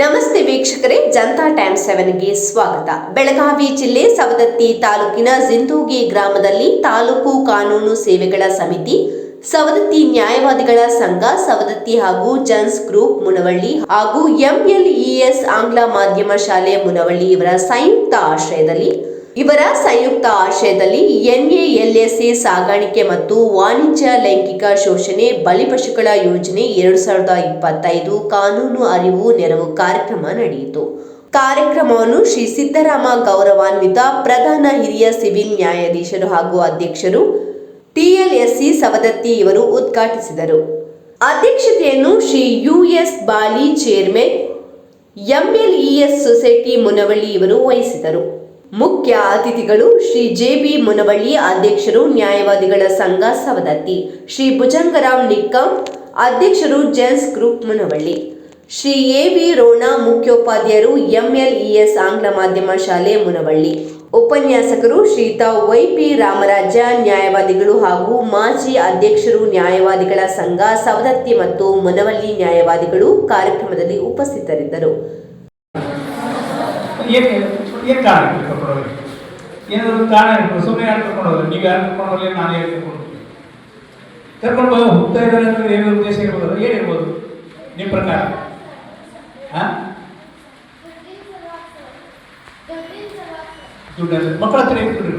ನಮಸ್ತೆ ವೀಕ್ಷಕರೇ, ಜನತಾ ಟೈಮ್ ಸೆವೆನ್ಗೆ ಸ್ವಾಗತ. ಬೆಳಗಾವಿ ಜಿಲ್ಲೆ ಸವದತ್ತಿ ತಾಲೂಕಿನ ಜಿಂದೂಗಿ ಗ್ರಾಮದಲ್ಲಿ ತಾಲೂಕು ಕಾನೂನು ಸೇವೆಗಳ ಸಮಿತಿ, ಸವದತ್ತಿ ನ್ಯಾಯವಾದಿಗಳ ಸಂಘ, ಸವದತ್ತಿ ಹಾಗೂ ಜನ್ಸ್ ಗ್ರೂಪ್ ಮುನವಳ್ಳಿ ಹಾಗೂ ಎಂಎಲ್ಇಎಸ್ ಆಂಗ್ಲ ಮಾಧ್ಯಮ ಶಾಲೆ ಮುನವಳ್ಳಿ ಇವರ ಸಂಯುಕ್ತ ಆಶ್ರಯದಲ್ಲಿ ಇವರ ಸಂಯುಕ್ತ ಆಶ್ರಯದಲ್ಲಿ ಎನ್ಎಎಲ್ಎಸ್ಎ ಸಾಗಾಣಿಕೆ ಮತ್ತು ವಾಣಿಜ್ಯ ಲೈಂಗಿಕ ಶೋಷಣೆ ಬಲಿಪಶುಗಳ ಯೋಜನೆ ಎರಡು ಸಾವಿರದ ಇಪ್ಪತ್ತೈದು ಕಾನೂನು ಅರಿವು ನೆರವು ಕಾರ್ಯಕ್ರಮ ನಡೆಯಿತು. ಕಾರ್ಯಕ್ರಮವನ್ನು ಶ್ರೀ ಸಿದ್ದರಾಮ ಗೌರವಾನ್ವಿತ ಪ್ರಧಾನ ಹಿರಿಯ ಸಿವಿಲ್ ನ್ಯಾಯಾಧೀಶರು ಹಾಗೂ ಅಧ್ಯಕ್ಷರು ಟಿಎಲ್ಎಸ್ಸಿ ಸವದತ್ತಿ ಇವರು ಉದ್ಘಾಟಿಸಿದರು. ಅಧ್ಯಕ್ಷತೆಯನ್ನು Shri US Bali chairman MLES society Munavalli ಇವರು ವಹಿಸಿದರು. ಮುಖ್ಯ ಅತಿಥಿಗಳು ಶ್ರೀ ಜೆ ಬಿ ಮುನವಳ್ಳಿ ಅಧ್ಯಕ್ಷರು ನ್ಯಾಯವಾದಿಗಳ ಸಂಘ ಸವದತ್ತಿ, ಶ್ರೀ ಭುಜಂಗರಾಮ್ ನಿಕ್ಕಂ ಅಧ್ಯಕ್ಷರು gents group Munavalli, Shri A V Rona ಮುಖ್ಯೋಪಾಧ್ಯಾಯರು MLES ಆಂಗ್ಲ ಮಾಧ್ಯಮ ಶಾಲೆ ಮುನವಳ್ಳಿ, ಉಪನ್ಯಾಸಕರು ಶ್ರೀತಾ ವೈ ಪಿ ರಾಮರಾಜ ನ್ಯಾಯವಾದಿಗಳು ಹಾಗೂ ಮಾಜಿ ಅಧ್ಯಕ್ಷರು ನ್ಯಾಯವಾದಿಗಳ ಸಂಘ ಸವದತ್ತಿ ಮತ್ತು ಮುನವಳ್ಳಿ ನ್ಯಾಯವಾದಿಗಳು ಕಾರ್ಯಕ್ರಮದಲ್ಲಿ ಉಪಸ್ಥಿತರಿದ್ದರು. ಏನು ಕಾರಣ ಇದೆ ಏನಾದರೂ ಕಾರಣ ಇರ್ಬೋದು ಸುಮ್ಮನೆ ಯಾರು ಕರ್ಕೊಂಡು ಹೋದ್ರೆ ನೀವು ಯಾರು ಕರ್ಕೊಂಡು ಹೋಗಲಿ ನಾನು ಯಾರು ಕರ್ಕೊಂಡು ಕರ್ಕೊಂಡು ಹೋಗಿ ಹೋಗ್ತಾ ಇದ್ದಾರೆ ಅಂದ್ರೆ ಏನೋ ಉದ್ದೇಶ ಇರ್ಬೋದು ಏನಿರ್ಬೋದು ನಿಮ್ಮ ಪ್ರಕಾರ? ಹಾಂ? ದುಡ್ಡು ಅಂದ್ರೆ ಮಕ್ಕಳ ಹತ್ರ ಇರುತ್ತೆ?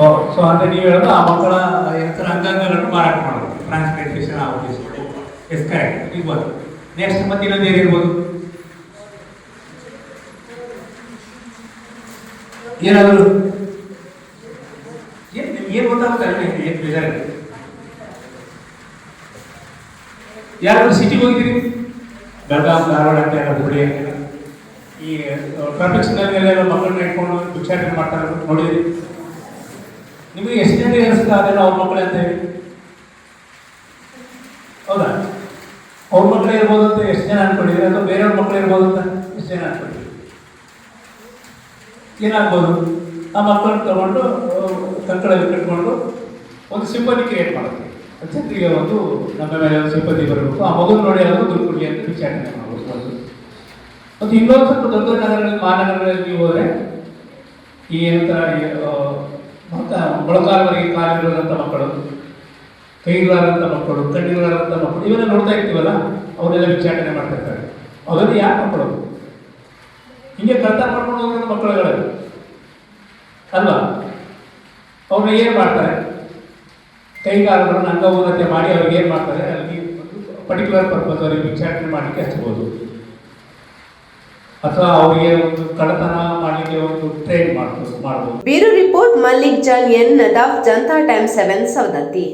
ಓ ಸೊ ಅಂದರೆ ನೀವು ಹೇಳೋದು ಆ ಮಕ್ಕಳ ಹೆಸರು ಅಂಗಾಂಗಗಳನ್ನು ಮಾರಾಟ ಮಾಡೋದು. ಟ್ರಾನ್ಸ್ಪ್ಲಾಂಟೇಷನ್ ಆ ಉದ್ದೇಶ. ಎಸ್ ಕರೆಕ್ಟ್ ಇರ್ಬೋದು ನೆಕ್ಸ್ಟ್ ಮತ್ತೆ ಇನ್ನೊಂದು ಏನಿರ್ಬೋದು ಏನಾದರೂ? ಏನು ಏನು ಗೊತ್ತಾಗುತ್ತಲ್ಲ ಏನು ಬೇಜಾರಿದೆ? ಯಾರಾದ್ರೂ ಸಿಟಿಗೆ ಹೋಗಿದ್ದೀರಿ? ಬೆಳಗಾವಿ, ಧಾರವಾಡ ಅಂತ ಎಲ್ಲ ಹುಬ್ಳಿ, ಈ ಟ್ರಾಫಿಕ್ ಸಿಗ್ನಲ್ಗೆಲ್ಲ ಮಕ್ಕಳನ್ನ ಇಟ್ಕೊಂಡು ಭಿಕ್ಷಾಟನೆ ಮಾಡ್ತಾರೆ ನೋಡಿದ್ರಿ ನಿಮಗೆ ಎಷ್ಟು ಜನ ಅನಿಸ್ತಾ ಅದೆಲ್ಲ ಅವ್ರ ಮಕ್ಕಳೇ ಅಂತ ಹೇಳಿ? ಹೌದಾ? ಮಕ್ಕಳೇ ಇರ್ಬೋದು ಅಂತ ಎಷ್ಟು ಜನ ಅನ್ಕೊಂಡಿದ್ರಿ? ಅಥವಾ ಬೇರೆಯವ್ರ ಮಕ್ಕಳು ಇರ್ಬೋದು ಅಂತ ಎಷ್ಟು ಜನ ಅನ್ಕೊಂಡಿದ್ರಿ? ಏನಾಗ್ಬೋದು? ಆ ಮಕ್ಕಳನ್ನು ತಗೊಂಡು ಕಟ್ಟಡ ಕಟ್ಕೊಂಡು ಒಂದು ಸಿಂಪತಿ ಕ್ರಿಯೇಟ್ ಮಾಡುತ್ತೆ. ಜನರಿಗೆ ಒಂದು ನಮ್ಮ ಮೇಲೆ ಒಂದು ಸಿಂಪತಿ ಬರಬೇಕು. ಆ ಮಗು ನೋಡಿ ಅದು ದುಡ್ಡು ಕೊಡಿ ಅಂತ ವಿಚಾರಣೆ ಮಾಡಬಹುದು ಮತ್ತು ಇನ್ನೊಂದು ಸ್ವಲ್ಪ ದೊಡ್ಡ ನಗರಗಳಲ್ಲಿ, ಮಹಾನಗರಗಳಲ್ಲಿ ನೀವು ಹೋದರೆ, ಈ ಏನಂತ ಮತ್ತು ಮೊಳಕಾಲವರೆಗೆ ಕಾಲಿರುವಂಥ ಮಕ್ಕಳು ಕೈಗಳಾದಂಥ ಮಕ್ಕಳು ಕಣ್ಣಿಗಳಾದಂಥ ಮಕ್ಕಳು, ಇವೆಲ್ಲ ನೋಡ್ತಾ ಇರ್ತೀವಲ್ಲ, ಅವರೆಲ್ಲ ವಿಚಾರಣೆ ಮಾಡ್ತಾ ಇರ್ತಾರೆ. ಯಾಕೆ ಮಕ್ಕಳು ಹಿಂಗೆ ಕಳ್ತ ಮಾಡ್ಕೊಂಡು ಹೋಗೋದು ಮಕ್ಕಳುಗಳು ಅಲ್ವಾ? ಅವ್ರನ್ನ ಏನು ಮಾಡ್ತಾರೆ? ಕೈಗಾರರನ್ನು ಅಂಗವೂನತೆ ಮಾಡಿ ಅವ್ರಿಗೆ ಏನು ಮಾಡ್ತಾರೆ? ಅಲ್ಲಿ ಪರ್ಟಿಕ್ಯುಲರ್ ಪರ್ಪಸ್ ಅವರಿಗೆ ವಿಚಾರಣೆ ಮಾಡಲಿಕ್ಕೆ ಹಚ್ಬೋದು. ಅಥವಾ ಅವರಿಗೆ ಒಂದು ಕಳ್ಳತನ ಮಾಡಲಿಕ್ಕೆ ಒಂದು ಟ್ರೈನ್ ಮಾಡ್ಬೋದು ಮಾಡ್ಬೋದು. Report Mallik Jan N Nadaf, Janata time seven, Savadatti.